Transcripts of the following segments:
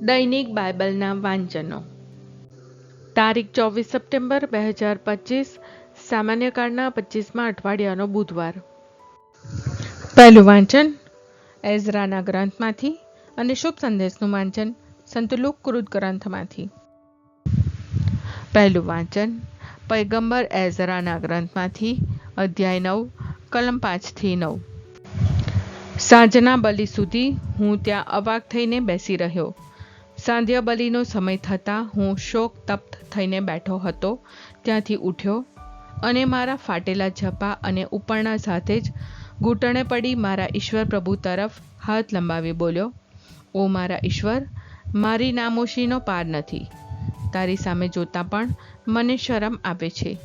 દૈનિક બાઇબલના વાંચનો. તારીખ ચોવીસ સપ્ટેમ્બર બે હજાર પચીસ, સામાન્ય કાળના પચીસમાં અઠવાડિયાનો બુધવાર. પહેલું વાંચન, એઝરાના ગ્રંથમાંથી અને શુભ સંદેશનું વાંચન સંતુલુક કૃત ગ્રંથમાંથી. પહેલું વાંચન, પૈગંબર એઝરાના ગ્રંથમાંથી, અધ્યાય નવ, કલમ પાંચથી નવ. સાંજના બલિ સુધી હું ત્યાં અવાક થઈને બેસી રહ્યો. સાંધ્ય બલિનો સમય થતાં હું શોક તપ્ત થઈને બેઠો હતો, ત્યાંથી ઉઠ્યો અને મારા ફાટેલા ઝપા અને ઉપરણા સાથે જ ઘૂંટણે પડી મારા ઈશ્વર પ્રભુ તરફ હાથ લંબાવી બોલ્યો, ઓ મારા ઈશ્વર, મારી નામોશીનો પાર નથી. તારી સામે જોતાં પણ મને શરમ આવે છે.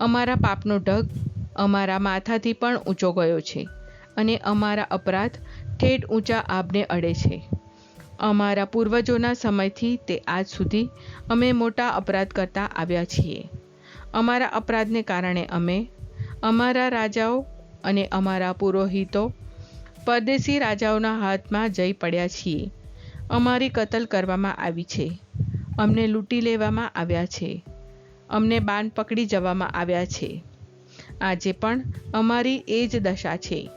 અમારા પાપનો ઢગ અમારા માથાથી પણ ઊંચો ગયો છે અને અમારા અપરાધ ઠેઠ ઊંચા આબને અડે છે. અમારા પૂર્વજોના સમયથી તે આજ સુધી અમે મોટા અપરાધ કરતા આવ્યા છીએ. અમારા અપરાધને કારણે અમે, અમારા રાજાઓ અને અમારા પુરોહિતો પરદેશી રાજાઓના હાથમાં જઈ પડ્યા છીએ. અમારી કતલ કરવામાં આવી છે. અમને લૂંટી લેવામાં આવ્યા છે. અમને બાન પકડી જવામાં આવ્યા છે. આજે પણ અમારી એ જ દશા છે.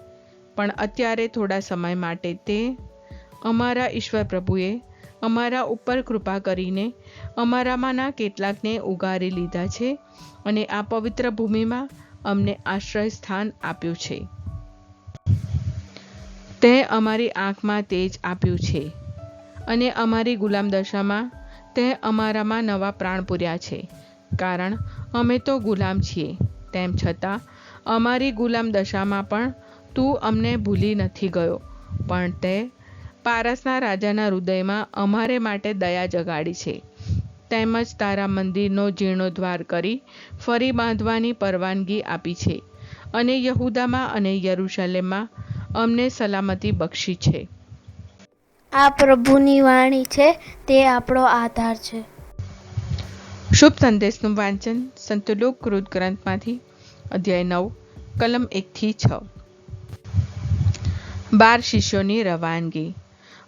પણ અત્યારે થોડા સમય માટે તે અમારા ઈશ્વર પ્રભુએ અમારા ઉપર કૃપા કરીને અમારામાંના કેટલાકને ઉગારી લીધા છે અને આ પવિત્ર ભૂમિમાં અમને આશ્રય સ્થાન આપ્યું છે. તે અમારી આંખમાં તેજ આપ્યું છે અને અમારી ગુલામ દશામાં તે અમારામાં નવા પ્રાણ પૂર્યા છે. કારણ અમે તો ગુલામ છીએ, તેમ છતાં અમારી ગુલામ દશામાં પણ તું અમને ભૂલી નથી ગયો, પણ તે પારસના રાજાના હૃદયમાં અમારે માટે દયા જગાડી છે. તેમજ તારા મંદિરનો જીર્ણોદ્ધાર કરી ફરી બાંધવાની પરવાનગી આપી છે અને યહુદામાં અને યરૂશલેમમાં અમને સલામતી બક્ષી છે. આ પ્રભુની વાણી છે તે આપણો આધાર છે. શુભ સંદેશનું વાંચન સંતુલોક કૃત ગ્રંથમાંથી અધ્યાય નવ કલમ એકથી છ. બાર શિષ્યોની રવાનગી.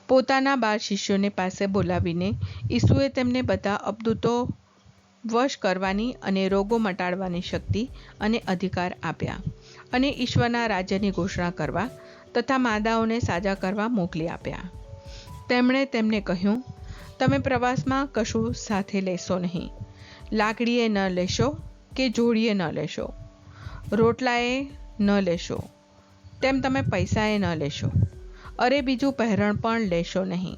પોતાના બાર શિષ્યોને પાસે બોલાવીને ઈસુએ તેમને બધા અબદૂતો વશ કરવાની અને રોગો મટાડવાની શક્તિ અને અધિકાર આપ્યા અને ઈશ્વરના રાજ્યની ઘોષણા કરવા તથા માદાઓને સાજા કરવા મોકલી આપ્યા. તેમણે તેમને કહ્યું, તમે પ્રવાસમાં કશું સાથે લેશો નહીં. લાકડીએ ન લેશો કે જોડીએ ન લેશો. રોટલાએ ન લેશો. તેમ તમે પૈસાએ ન લેશો. અરે બીજું પહેરણ પણ લેશો નહીં.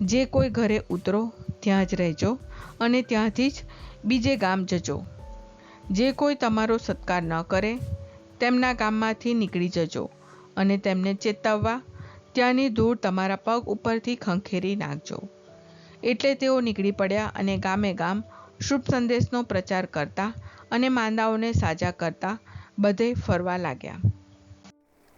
જે કોઈ ઘરે ઉતરો, ત્યાં જ રહેજો અને ત્યાંથી જ બીજે ગામ જજો. જે કોઈ તમારો સત્કાર ન કરે, તેમના ગામમાંથી નીકળી જજો અને તેમને ચેતવવા, ત્યાંની ધૂળ તમારા પગ ઉપરથી ખંખેરી નાખજો. એટલે તેઓ નીકળી પડ્યા અને ગામે ગામ શુભ સંદેશનો પ્રચાર કરતા અને માંદાઓને સાજા કરતા બધે ફરવા લાગ્યા.